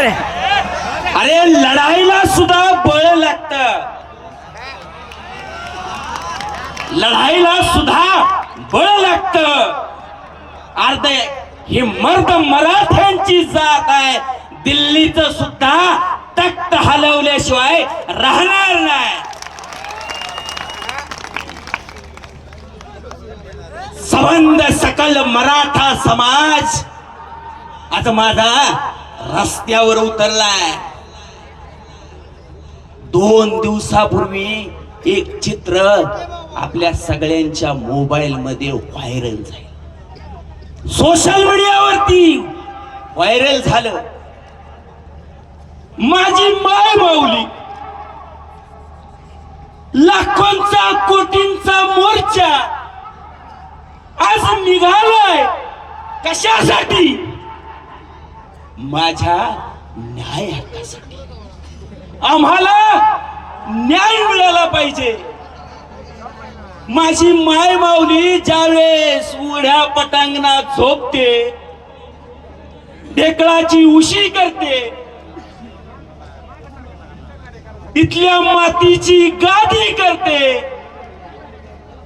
रे अरे लढाईला सुद्धा बळ लागत. लढाईला सुद्धा बळ लागत. अर्धे ही मर्द मराठ्यांची जात आहे. दिल्लीच सुद्धा तख्त हलवल्याशिवाय राहणार नाही. संबंध सकल मराठा समाज. आज माझा रस्त्यावर उतरलाय. दोन दिवसापूर्वी एक चित्र आपल्या सगळ्यांच्या मोबाईल मध्ये व्हायरल झालं. सोशल मीडियावरती व्हायरल झालं. माझी माय माऊली लाखोंचा कोटींचा मोर्चा आज निघालाय. कशासाठी? माझ्या न्याय हक्कासाठी. आम्हाला न्याय मिळाला पाहिजे. माझी माय माऊली ज्यावेळेस उघड्या पटांगणात झोपते ढेकळाची उशी करते तिथल्या मातीची गादी करते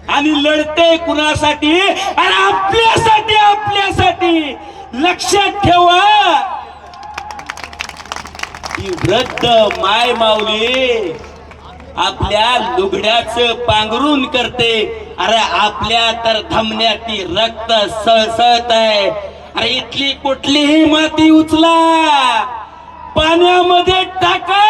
आणि लढते कुणासाठी? आणि आपल्यासाठी आपल्यासाठी लक्षात ठेवा ही वृद्ध माय माऊली. आपल्या लुगड्याच पांघरून करते. अरे आपल्या तर धमन्याती रक्त सळसळत आहे. अरे इथली कुठलीही माती उचला. पाण्यामध्ये टाका.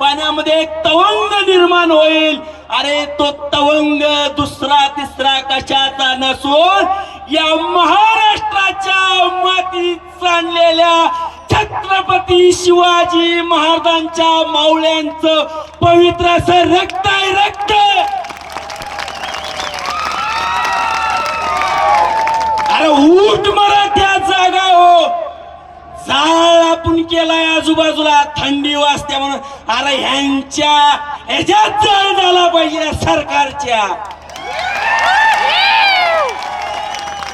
पाण्यामध्ये एक तवंग निर्माण होईल. अरे तो तवंग दुसरा तिसरा कशाचा नसून या महाराष्ट्राच्या मातीत सांडलेल्या छत्रपती शिवाजी महाराजांच्या मावळ्यांच पवित्र असं रक्त आहे रक्त! अरे ऊट मराठ्या जागा हो. जाळ आपण केलाय आजूबाजूला थंडी वाजते म्हणून. अरे ह्यांच्या ह्याच्यात जाळ झाला पाहिजे सरकारच्या.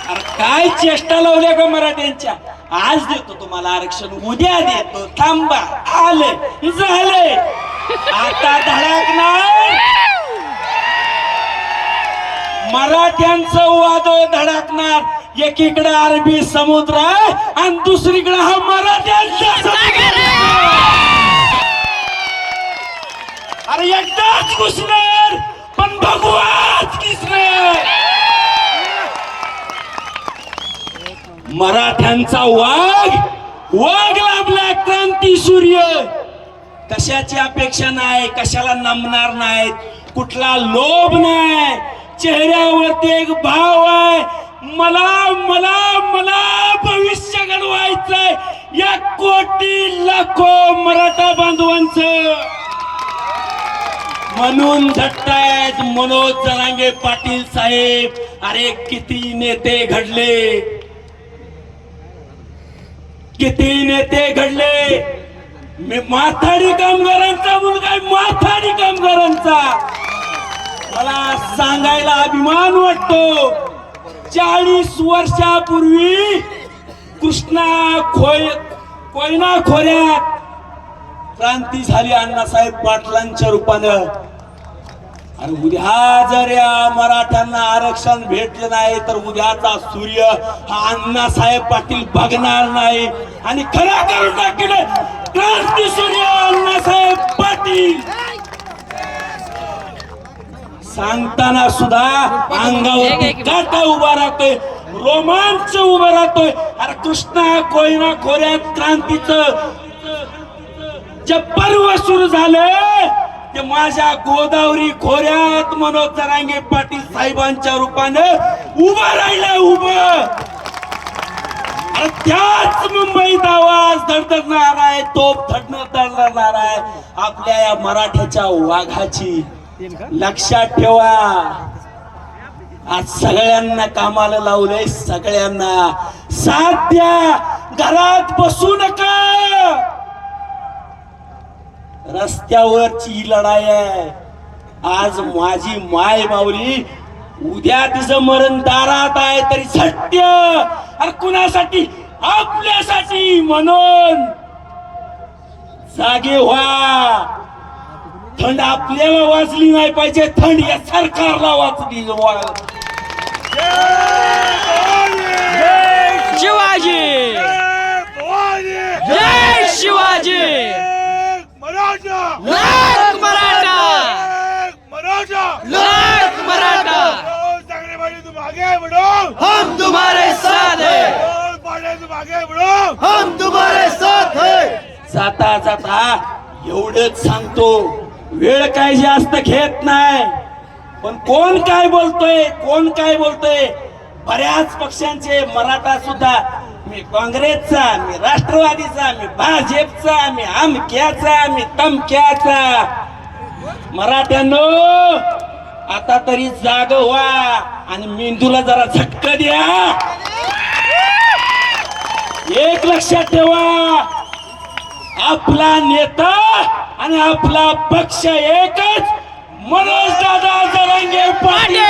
अरे काय चेष्टा लावल्या का मराठ्यांच्या? आज देतो तुम्हाला आरक्षण. उद्या देतो. थांबा. आले. झाले. आता धडक नाही. मराठ्यांचं वादळ धडकणार. एकीकडे अरबी समुद्र आहे आणि दुसरीकडे हा मराठ्यांचा समुद्र अरे एकदाच घुसणार. पण भगवान किसणार मराठ्यांचा वाघ वाघ लाभला क्रांती सूर्य. कशाची अपेक्षा नाही कशाला नमणार नाहीत कुठला लोभ नाही चेहऱ्यावरती एक भाव आहे. मला मला मला भविष्य घडवायचंय. या कोटी लाखो मराठा बांधवांचं. म्हणून झटतायत मनोज जरांगे पाटील साहेब. अरे किती नेते घडले. किती नेते घडले. मी माथाडी कामगारांचा मुलगा माथाडी कामगारांचा. मला सांगायला अभिमान वाटतो. चाळीस वर्षापूर्वी कृष्णा खोय कोयना खोऱ्यात क्रांती झाली अण्णासाहेब पाटलांच्या रूपानं. आणि उद्या जर या मराठ्यांना आरक्षण भेटलं नाही तर उद्याचा सूर्य हा अण्णासाहेब पाटील बघणार नाही. आणि खरा करून टाकले क्रांती सूर्य अण्णासाहेब पाटील. सांगताना सुद्धा अंगावर काटा उभा राहतोय रोमांच उभा राहतोय. अरे कृष्णा कोयना खोऱ्यात क्रांतीचं जे पर्व सुरू झालं ते माझ्या गोदावरी खोऱ्यात मनोज जरांगे पाटील साहेबांच्या रूपानं उभं राहिलं उभं. त्याच मुंबईत आवाज धडधडणार आहे तोप धडणार आहे. आपल्या या मराठ्याच्या वाघाची लक्षात ठेवा. आज सगळ्यांना कामाला लावलंय सगळ्यांना. साथ द्या घरात बसू नका. रस्त्यावरची लढाई आहे. आज माझी माय माऊली उद्या तिचं मरण दारात आहे तरी सत्य. अरे कुणासाठी? आपल्यासाठी म्हणून. जागे व्हा. थंड आपल्याला वाचली नाही पाहिजे. थंड या सरकारला वाचली वा- शिवाजी जय शिवाजी मराठा लाख मराठा मराठा लाख मराठा चांगले पाहिजे तुम आगे बढ़ो हम तुम्हारे साथ हैं पाडे तुम आगे बढ़ो हम तुम्हारे साथ हैं जाता जाता एवढंच सांगतो. वेळ काय जास्त घेत नाही. पण कोण काय बोलतोय कोण काय बोलतोय बऱ्याच पक्षांचे मराठा सुद्धा मी काँग्रेसचा मी राष्ट्रवादीचा मी भाजपचा मी आमक्याचा मी तमक्याचा. मराठ्यांनो आता तरी जाग व्हा आणि मेंदूला जरा झटका द्या. एक लक्षात ठेवा. आपला नेता आणि आपला पक्ष एकच. मनोज दादा जरांगे पाटील.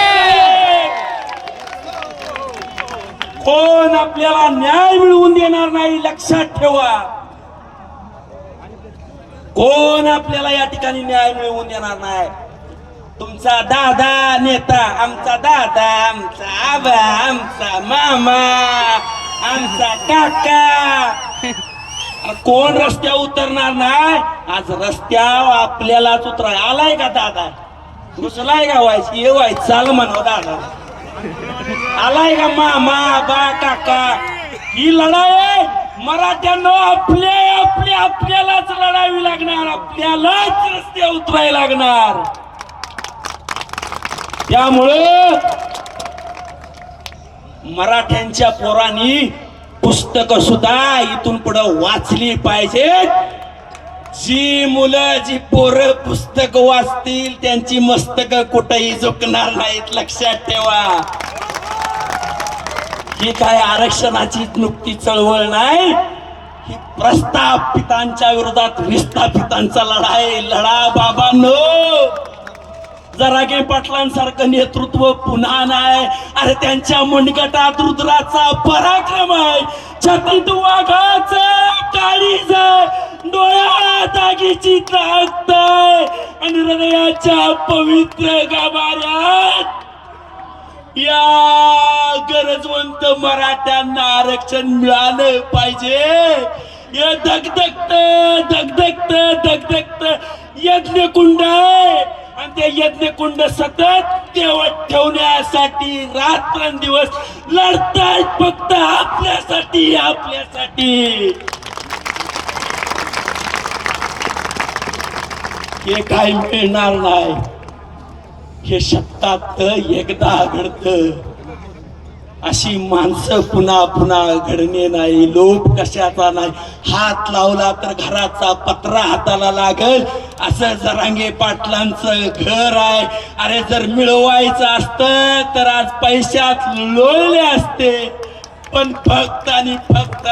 कोण आपल्याला न्याय मिळवून देणार नाही लक्षात ठेवा. कोण आपल्याला या ठिकाणी न्याय मिळवून देणार नाही? तुमचा दादा नेता आमचा दादा आमचा आबा आमचा मामा आमचा काका. कोण रस्त्यावर उतरणार नाही? आज रस्त्यावर आपल्यालाच उतराय. आलाय का दादा? घुसलाय का व्हायच ये व्हायचं चाल म्हणा दादा. आलाय का मामा बा काका? ही लढाई मराठ्यांनो आपले आपले आपल्यालाच लढावी लागणार. आपल्यालाच रस्ते उतरायला लागणार. त्यामुळं मराठ्यांच्या पोरांनी पुस्तक सुद्धा इथून पुढे वाचली पाहिजेत जी मुलं जी पोरं पुस्तक वाचतील त्यांची मस्तक कुठेही झुकणार नाहीत. लक्षात ठेवा. ही काय आरक्षणाची नुकती चळवळ नाही ही प्रस्थापितांच्या विरोधात विस्थापितांचा लढाई. लढा बाबा नो जरागे पाटलांसारखं नेतृत्व पुन्हा नाही. अरे त्यांच्या मनगटात रुद्राचा पराक्रम आहे. छातीत वाघाच काळीज आहे. डोळ्यात ताकद आणि हृदयाच्या पवित्र गाभाऱ्यात या गरजवंत मराठ्यांना आरक्षण मिळालं पाहिजे. या धगधगत धगधगत धगधगत यज्ञकुंड आहे. आणि ते यज्ञकुंड सतत तेवत ठेवण्यासाठी रात्रंदिवस लढतायत फक्त आपल्यासाठी आपल्यासाठी. हे काही मिळणार नाही. हे शब्दात एकदा घडत. अशी माणसं पुन्हा पुन्हा घडणे नाही लोभ कशाचा नाही. हात लावला तर घराचा पत्रा हाताला लागल असं जरांगे पाटलांचं घर आहे. अरे जर मिळवायचं असतं तर आज पैशात लोळले असते. पण फक्त आणि फक्त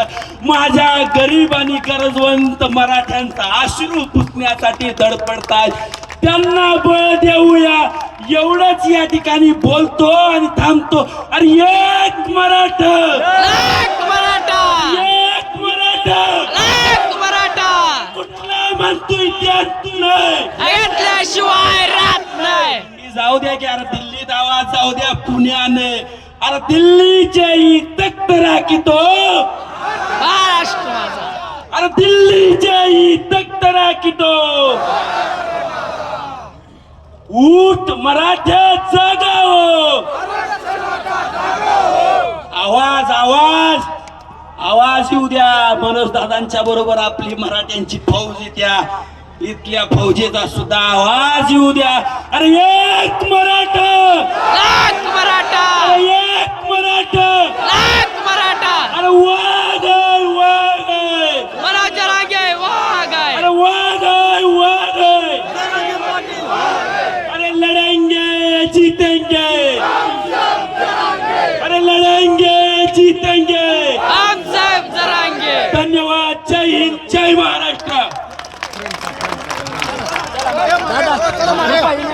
माझ्या गरीब आणि गरजवंत मराठ्यांचा आश्रू पुसण्यासाठी धडपडतायत. त्यांना बळ देऊया. एवढंच या ठिकाणी बोलतो आणि थांबतो. अरे एक मराठ लाख मराठा एक मराठ लाख मराठा म्हणतोय त्यात नाही. घेतल्याशिवाय राहत नाही. दिल्ली जाऊ द्या की अरे दिल्लीत आवाज जाऊ द्या पुण्याने. अरे दिल्लीच्या ही तख्त राखितो. महाराष्ट्र माझा. अरे दिल्लीच्या ही तख्त राखितो. ऊट मराठ्या जागाओ आवाज आवाज. आवाज येऊ द्या मनोज दादांच्या बरोबर आपली मराठ्यांची फौज येत्या इथल्या फौजेचा सुद्धा आवाज येऊ द्या अरे एक मराठा. लाख मराठा. अरे एक मराठा. लाख मराठा. अरे वाघ amarelo, amarelo.